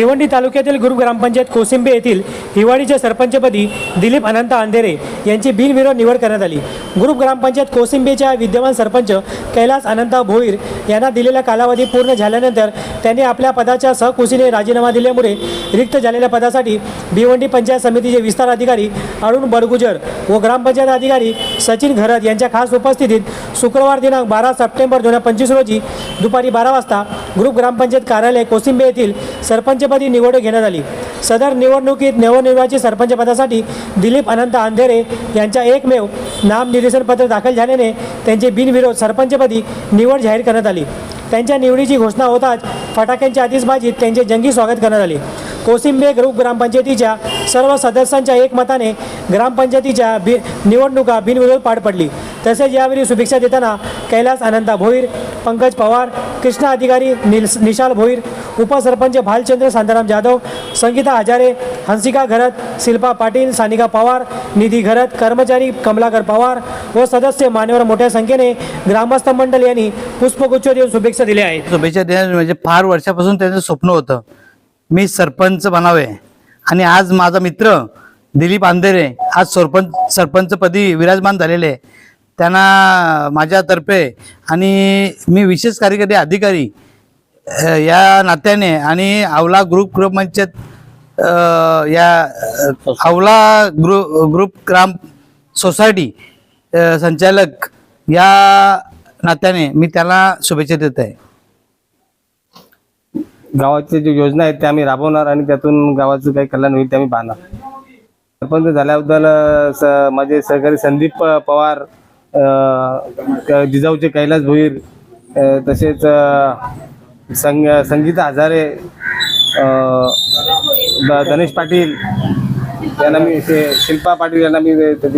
भिवंडी तालुक्यातील गुरु ग्रामपंचायत कोसिंबे येथील हिवाळीच्या सरपंचपदी दिलीप अनंत अंधेरे यांची बिनविरोध निवड करण्यात आली. ग्रुप ग्रामपंचायत कोसिंबेच्या विद्यमान सरपंच कैलास अनंत भोईर यांना दिलेला कालावधी पूर्ण झाल्यानंतर त्यांनी आपल्या पदाच्या सहकुशीने राजीनामा दिल्यामुळे रिक्त झालेल्या पदासाठी भिवंडी पंचायत समितीचे विस्तार अधिकारी अरुण बडगुजर व ग्रामपंचायत अधिकारी सचिन घरत यांच्या खास उपस्थितीत शुक्रवार दिनांक बारा सप्टेंबर दोन हजार पंचवीस रोजी दुपारी बारा वाजता ग्रुप ग्रामपंचायत कार्यालय कोसिंबे येथील सरपंच सरपंचपदी निवड घेण्यात आली. सदर निवडणुकीत नवनिर्वाचित सरपंचपदासाठी दिलीप अनंत अंधेरे यांच्या एकमेव नामनिर्देशनपत्र दाखल झाल्याने त्यांचे बिनविरोध सरपंचपदी निवड जाहीर करण्यात आली. त्यांच्या निवडीची घोषणा होताच फटाक्यांच्या आतिषबाजीत त्यांचे जंगी स्वागत करण्यात आले. कोसिंबे ग्रुप ग्रामपंचायतीच्या सर्व सदस्यांच्या एकमताने ग्रामपंचायतीच्या बि निवडणुका बिनविरोध पार पडली. तसेच यावेळी शुभेच्छा देताना कैलास अनंता भोईर पंकज पवार कृष्णा अधिकारी निल निशाल भोईर उपसरपंच भालचंद्र शांताराम जाधव संगीता हजारे हंसिका घरत शिल्पा पाटील सानिका पवार निधी घरत कर्मचारी कमलाकर पवार व सदस्य मान्यवर मोठ्या संख्येने ग्रामस्थ मंडळ यांनी पुष्पगुच्छ देऊन शुभेच्छा दिल्या आहेत. शुभेच्छा देण्या म्हणजे फार वर्षापासून त्यांचं स्वप्न होतं. मी सरपंच बनावे. आणि आज माझा मित्र दिलीप आंधेरे आज सरपंच सरपंचपदी विराजमान झालेले त्यांना माझ्यातर्फे आणि मी विशेष कार्यकारी अधिकारी या नात्याने आणि आवला ग्रुप ग्रामपंचायत या आवला ग्रु ग्रुप ग्राम सोसायटी संचालक या नात्याने मी त्याला शुभेच्छा देत आहे. गावाच्या ज्या योजना आहेत त्या आम्ही राबवणार आणि त्यातून गावाचं काही कल्याण होईल ते आम्ही पाहणार. सरपंच झाल्याबद्दल स- माझे सहकारी संदीप पवार जिजाऊचे कैलास भोईर तसेच संग संगीता हजारे द- गणेश पाटील यांना मी शिल्पा पाटील यांना मी ते-